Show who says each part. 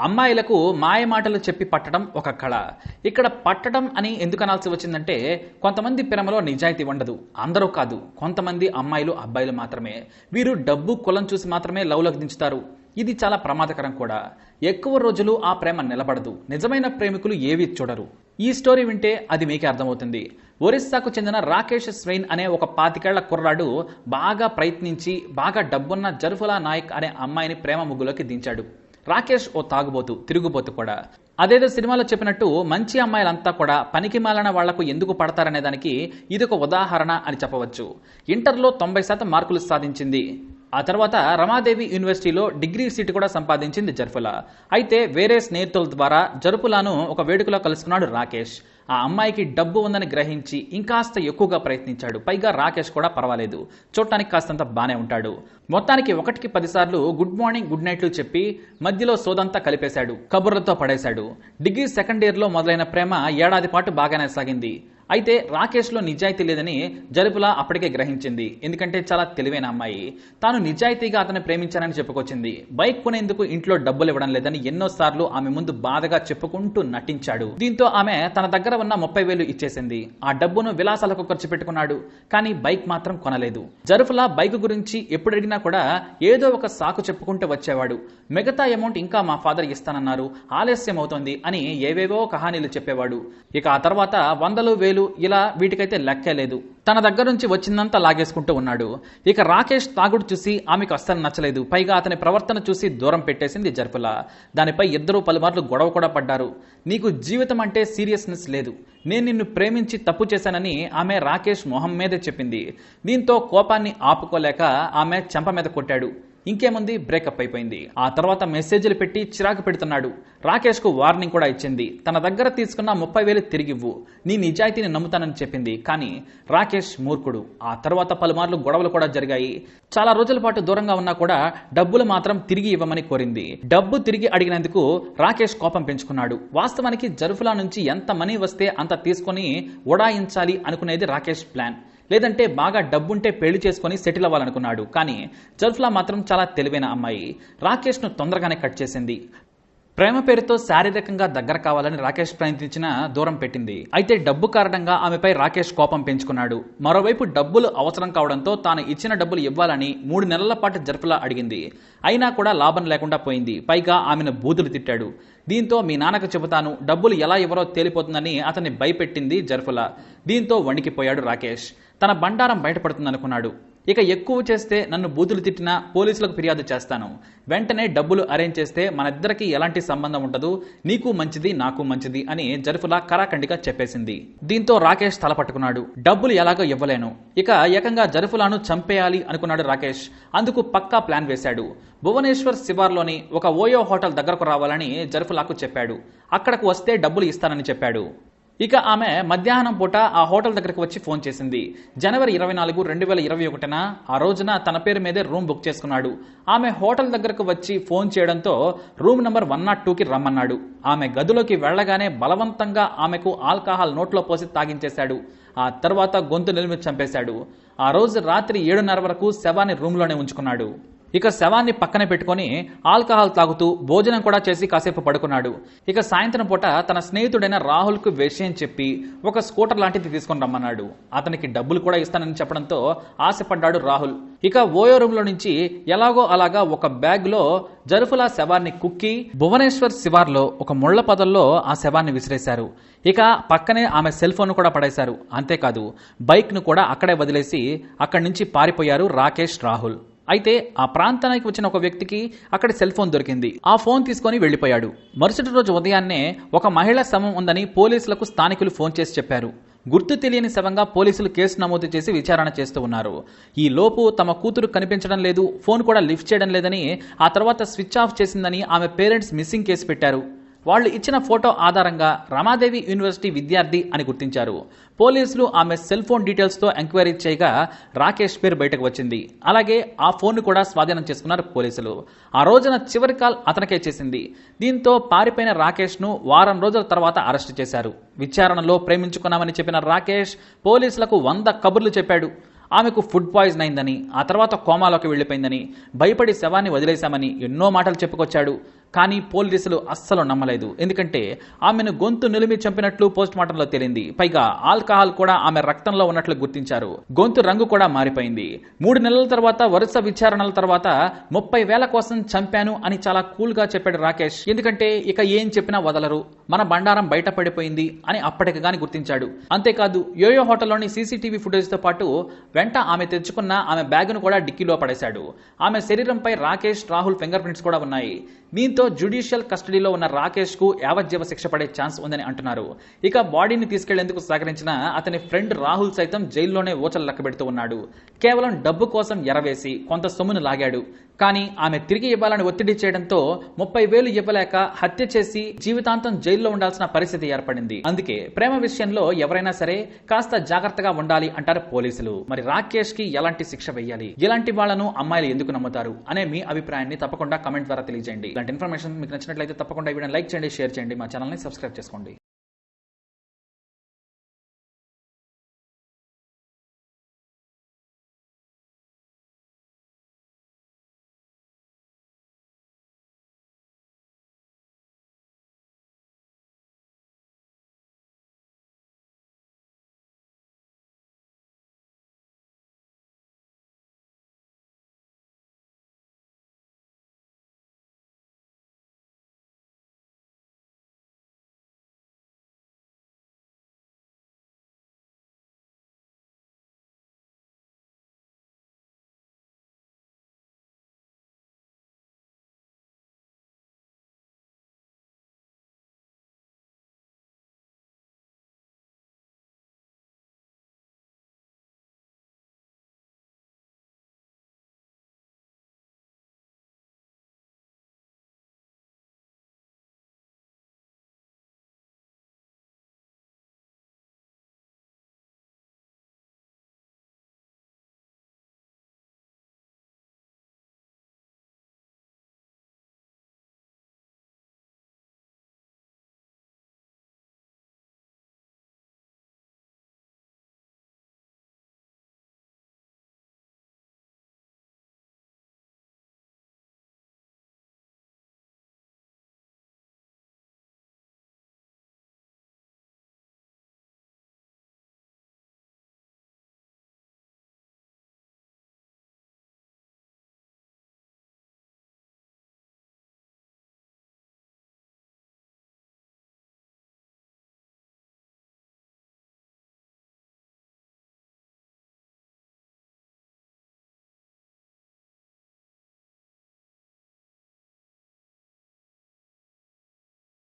Speaker 1: అమ్మాయిలకు మాయ మాటలు చెప్పి పట్టడం ఒక కళ. ఇక్కడ పట్టడం అని ఎందుకు అనాల్సి వచ్చిందంటే కొంతమంది ప్రేమలో నిజాయితీ ఉండదు. అందరూ కాదు. కొంతమంది అమ్మాయిలు అబ్బాయిలు మాత్రమే. వీరు డబ్బు కులం చూసి మాత్రమే లవ్లోకి దించుతారు. ఇది చాలా ప్రమాదకరం కూడా. ఎక్కువ రోజులు ఆ ప్రేమ నిలబడదు. నిజమైన ప్రేమికులు ఏవి చూడరు. ఈ స్టోరీ వింటే అది మీకే అర్థమవుతుంది. ఒరిస్సాకు చెందిన రాకేష్ స్వెయిన్ అనే ఒక పాతికేళ్ళ కుర్రాడు బాగా ప్రయత్నించి బాగా డబ్బున్న జర్ఫులా నాయక్ అనే అమ్మాయిని ప్రేమ ముగ్గులోకి దించాడు. రాకేష్ ఓ తాగుబోతు తిరుగుబోతు కూడా. అదేదో సినిమాలో చెప్పినట్టు మంచి అమ్మాయిలంతా కూడా పనికి మాలిన వాళ్ళకు ఎందుకు పడతారనే దానికి ఇది ఒక ఉదాహరణ అని చెప్పవచ్చు. ఇంటర్లో తొంభై శాతం మార్కులు సాధించింది. ఆ తర్వాత రమాదేవి యూనివర్సిటీలో డిగ్రీ సీటు కూడా సంపాదించింది జర్ఫులా. అయితే వేరే స్నేహితుల ద్వారా జరుపులాను ఒక వేడుకలో కలుసుకున్నాడు రాకేష్. ఆ అమ్మాయికి డబ్బు ఉందని గ్రహించి ఇంకాస్త ఎక్కువగా ప్రయత్నించాడు. పైగా రాకేష్ కూడా పర్వాలేదు. చూడటానికి కాస్తంత బానే ఉంటాడు. మొత్తానికి ఒకటికి పదిసార్లు గుడ్ మార్నింగ్ గుడ్ నైట్లు చెప్పి మధ్యలో సోదంతా కలిపేశాడు. కబుర్లతో పడేశాడు. డిగ్రీ సెకండ్ ఇయర్లో మొదలైన ప్రేమ ఏడాది పాటు బాగానే సాగింది. అయితే రాకేష్లో నిజాయితీ లేదని జరుపుల అప్పటికే గ్రహించింది. ఎందుకంటే చాలా తెలివైన అమ్మాయి. తాను నిజాయితీగా అతను ప్రేమించానని చెప్పుకొచ్చింది. బైక్ కొనేందుకు ఇంట్లో డబ్బులు ఇవ్వడం లేదని ఎన్నోసార్లు ఆమె ముందు బాధగా చెప్పుకుంటూ నటించాడు. దీంతో ఆమె తన దగ్గర ఉన్న ముప్పై వేలు ఇచ్చేసింది. ఆ డబ్బును విలాసాలకు ఖర్చు పెట్టుకున్నాడు. కానీ బైక్ మాత్రం కొనలేదు. జరుఫులా బైక్ గురించి ఎప్పుడు అడిగినా కూడా ఏదో ఒక సాకు చెప్పుకుంటూ వచ్చేవాడు. మిగతా అమౌంట్ ఇంకా మా ఫాదర్ ఇస్తానన్నారు. ఆలస్యం అవుతోంది అని ఏవేవో కహానీలు చెప్పేవాడు. ఇక ఆ తర్వాత వందలు వేలు ఇలా వీటికైతే లెక్కే లేదు. తన దగ్గర నుంచి వచ్చిందంతా లాగేసుకుంటూ ఉన్నాడు. ఇక రాకేష్ తాగుడు చూసి ఆమెకు అస్సలు నచ్చలేదు. పైగా అతని ప్రవర్తన చూసి దూరం పెట్టేసింది జర్పుల. దానిపై ఇద్దరు పలుమార్లు గొడవ కూడా పడ్డారు. నీకు జీవితం అంటే సీరియస్నెస్ లేదు. నేను నిన్ను ప్రేమించి తప్పు చేశానని ఆమె రాకేష్ మొహం మీదే చెప్పింది. దీంతో కోపాన్ని ఆపుకోలేక ఆమె చెంప మీద కొట్టాడు. ఇంకేముంది? బ్రేకప్ అయిపోయింది. ఆ తర్వాత మెసేజ్లు పెట్టి చిరాకు పెడుతున్నాడు. రాకేష్కు వార్నింగ్ కూడా ఇచ్చింది. తన దగ్గర తీసుకున్న ముప్పై వేలు తిరిగివ్వు నీ నిజాయితీని నమ్ముతానని చెప్పింది. కానీ రాకేష్ మూర్ఖుడు. ఆ తర్వాత పలుమార్లు గొడవలు కూడా జరిగాయి. చాలా రోజుల పాటు దూరంగా ఉన్నా కూడా డబ్బులు మాత్రం తిరిగి ఇవ్వమని కోరింది. డబ్బు తిరిగి అడిగినందుకు రాకేష్ కోపం పెంచుకున్నాడు. వాస్తవానికి జరుఫులా నుంచి ఎంత మనీ వస్తే అంత తీసుకొని ఉడాయించాలి అనుకునేది రాకేష్ ప్లాన్. లేదంటే బాగా డబ్బుంటే పెళ్ళి చేసుకుని సెటిల్ అవ్వాలనుకున్నాడు. కానీ జల్ఫ్లా మాత్రం చాలా తెలివైన అమ్మాయి. రాకేష్ను తొందరగానే కట్ చేసింది. ప్రేమ పేరుతో శారీరకంగా దగ్గర కావాలని రాకేష్ ప్రయత్నించిన దూరం పెట్టింది. అయితే డబ్బు కారణంగా ఆమెపై రాకేష్ కోపం పెంచుకున్నాడు. మరోవైపు డబ్బులు అవసరం కావడంతో తాను ఇచ్చిన డబ్బులు ఇవ్వాలని మూడు నెలల పాటు జరుపులా అడిగింది. అయినా కూడా లాభం లేకుండా పోయింది. పైగా ఆమెను బూతులు తిట్టాడు. దీంతో మీ నాన్నకు చెబుతాను డబ్బులు ఎలా ఎవరో తేలిపోతుందని అతన్ని భయపెట్టింది జర్ఫుల దీంతో వణికిపోయాడు రాకేష్. తన బండారం బయటపడుతుందనుకున్నాడు. ఇక ఎక్కువ చేస్తే నన్ను బూతులు తిట్టినా పోలీసులకు ఫిర్యాదు చేస్తాను. వెంటనే డబ్బులు అరేంజ్ చేస్తే మనిద్దరికి ఎలాంటి సంబంధం ఉండదు నీకు మంచిది నాకు మంచిది అని జరుఫులా కరాఖండిగా చెప్పేసింది. దీంతో రాకేష్ తల పట్టుకున్నాడు. డబ్బులు ఎలాగో ఇవ్వలేను. ఇక ఏకంగా జరుఫులాను చంపేయాలి అనుకున్నాడు రాకేష్. అందుకు పక్కా ప్లాన్ వేశాడు. భువనేశ్వర్ శివార్లోని ఒక ఓయో హోటల్ దగ్గరకు రావాలని జరుఫులాకు చెప్పాడు. అక్కడకు వస్తే డబ్బులు ఇస్తానని చెప్పాడు. ఇక ఆమె మధ్యాహ్నం పూట ఆ హోటల్ దగ్గరకు వచ్చి ఫోన్ చేసింది. జనవరి ఇరవై నాలుగు రెండు వేల ఇరవై ఒకటిన ఆ రోజున తన పేరు మీదే రూమ్ బుక్ చేసుకున్నాడు. ఆమె హోటల్ దగ్గరకు వచ్చి ఫోన్ చేయడంతో రూమ్ నెంబర్ వన్ నాట్ టూకి రమ్మన్నాడు. ఆమె గదిలోకి వెళ్ళగానే బలవంతంగా ఆమెకు ఆల్కహాల్ నోట్లో పోసి తాగించేశాడు. ఆ తర్వాత గొంతు నిలిమి చంపేశాడు. ఆ రోజు రాత్రి ఏడున్నర వరకు శవాన్ని రూమ్లోనే ఉంచుకున్నాడు. ఇక శవాన్ని పక్కన పెట్టుకొని ఆల్కహాల్ తాగుతూ భోజనం కూడా చేసి కాసేపు పడుకున్నాడు. ఇక సాయంత్రం పూట తన స్నేహితుడైన రాహుల్కు విషయం చెప్పి ఒక స్కూటర్ లాంటిది తీసుకొని రమ్మన్నాడు. అతనికి డబ్బులు కూడా ఇస్తానని చెప్పడంతో ఆశపడ్డాడు రాహుల్. ఇక ఓయో రూమ్లో నుంచి ఎలాగో అలాగా ఒక బ్యాగ్లో జరుఫులా శవాన్ని కుక్కి భువనేశ్వర్ శివార్లో ఒక ముళ్ళ పదల్లో ఆ శవాన్ని విసిరేశారు. ఇక పక్కనే ఆమె సెల్ ఫోన్ కూడా పడేశారు. అంతేకాదు బైక్ను కూడా అక్కడే వదిలేసి అక్కడి నుంచి పారిపోయారు రాకేష్ రాహుల్. అయితే ఆ ప్రాంతానికి వచ్చిన ఒక వ్యక్తికి అక్కడ సెల్ ఫోన్ దొరికింది. ఆ ఫోన్ తీసుకొని వెళ్ళిపోయాడు మరుసటి రోజు ఉదయాన్నే ఒక మహిళ శవం ఉందని పోలీసులకు స్థానికులు ఫోన్ చేసి చెప్పారు. గుర్తు తెలియని శవంగా పోలీసులు కేసు నమోదు చేసి విచారణ చేస్తూ ఉన్నారు. ఈ లోపు తమ కూతురు కనిపించడం లేదు ఫోన్ కూడా లిఫ్ట్ చేయడం లేదని ఆ తర్వాత స్విచ్ ఆఫ్ చేసిందని ఆమె పేరెంట్స్ మిస్సింగ్ కేసు పెట్టారు. వాళ్ళు ఇచ్చిన ఫోటో ఆధారంగా రమాదేవి యూనివర్సిటీ విద్యార్థి అని గుర్తించారు. పోలీసులు ఆమె సెల్ ఫోన్ డీటెయిల్స్తో ఎంక్వైరీ చేయగా రాకేష్ పేరు బయటకు వచ్చింది. అలాగే ఆ ఫోన్ కూడా స్వాధీనం చేసుకున్నారు పోలీసులు. ఆ రోజున చివరి కాల్ అతనికే చేసింది. దీంతో పారిపోయిన రాకేష్ను వారం రోజుల తర్వాత అరెస్టు చేశారు. విచారణలో ప్రేమించుకున్నామని చెప్పిన రాకేష్ పోలీసులకు వంద కబుర్లు చెప్పాడు. ఆమెకు ఫుడ్ పాయిజన్ అయిందని ఆ తర్వాత కోమాలోకి వెళ్ళిపోయిందని భయపడి శవాన్ని వదిలేశామని ఎన్నో మాటలు చెప్పుకొచ్చాడు. కానీ పోలీసులు అస్సలు నమ్మలేదు. ఎందుకంటే ఆమెను గొంతు నిలిమి చంపినట్లు పోస్ట్ మార్టంలో తేలింది. పైగా ఆల్కహాల్ కూడా ఆమె రక్తంలో ఉన్నట్లు గుర్తించారు. గొంతు రంగు కూడా మారిపోయింది. మూడు నెలల తర్వాత వరుస విచారణల తర్వాత ముప్పై వేల కోసం చంపాను అని చాలా కూల్గా చెప్పాడు రాకేష్. ఎందుకంటే ఇక ఏం చెప్పినా వదలరు. మన బండారం బయట పడిపోయింది అని అప్పటికి గాని గుర్తించాడు. అంతేకాదు యోయో హోటల్లోని సీసీటీవీ ఫుటేజ్తో పాటు వెంట ఆమె తెచ్చుకున్న ఆమె బ్యాగును కూడా డిక్కీలో పడేశాడు. ఆమె శరీరంపై రాకేష్ రాహుల్ ఫింగర్ ప్రింట్స్ కూడా ఉన్నాయి. దీంతో జ్యుడిషియల్ కస్టడీలో ఉన్న రాకేష్కు యావజ్జీవ శిక్ష పడే ఛాన్స్ ఉందని అంటున్నారు. ఇక బాడీని తీసుకెళ్ళేందుకు సహకరించిన అతని ఫ్రెండ్ రాహుల్ సైతం జైల్లోనే ఓచలు లెక్కబెడుతూ ఉన్నాడు. కేవలం డబ్బు కోసం ఎరవేసి కొంత సొమ్మును లాగాడు. కానీ ఆమె తిరిగి ఇవ్వాలని ఒత్తిడి చేయడంతో ముప్పై వేలు ఇవ్వలేక హత్య చేసి జీవితాంతం జైల్లో ఉండాల్సిన పరిస్థితి ఏర్పడింది. అందుకే ప్రేమ విషయంలో ఎవరైనా సరే కాస్త జాగ్రత్తగా ఉండాలి అంటారు పోలీసులు. మరి రాకేష్కి ఎలాంటి శిక్ష వెయ్యాలి ఇలాంటి వాళ్ళను అమ్మాయిలు ఎందుకు నమ్ముతారు? అనే మీ అభిప్రాయాన్ని తప్పకుండా కమెంట్ ద్వారా తెలియజేయండి. ఇలాంటి ఇన్ఫర్మేషన్ మీకు నచ్చినట్లయితే తప్పకుండా ఈ లైక్ చేయండి షేర్ చేయండి. మా ఛానల్ని సబ్స్క్రైబ్ చేసుకోండి.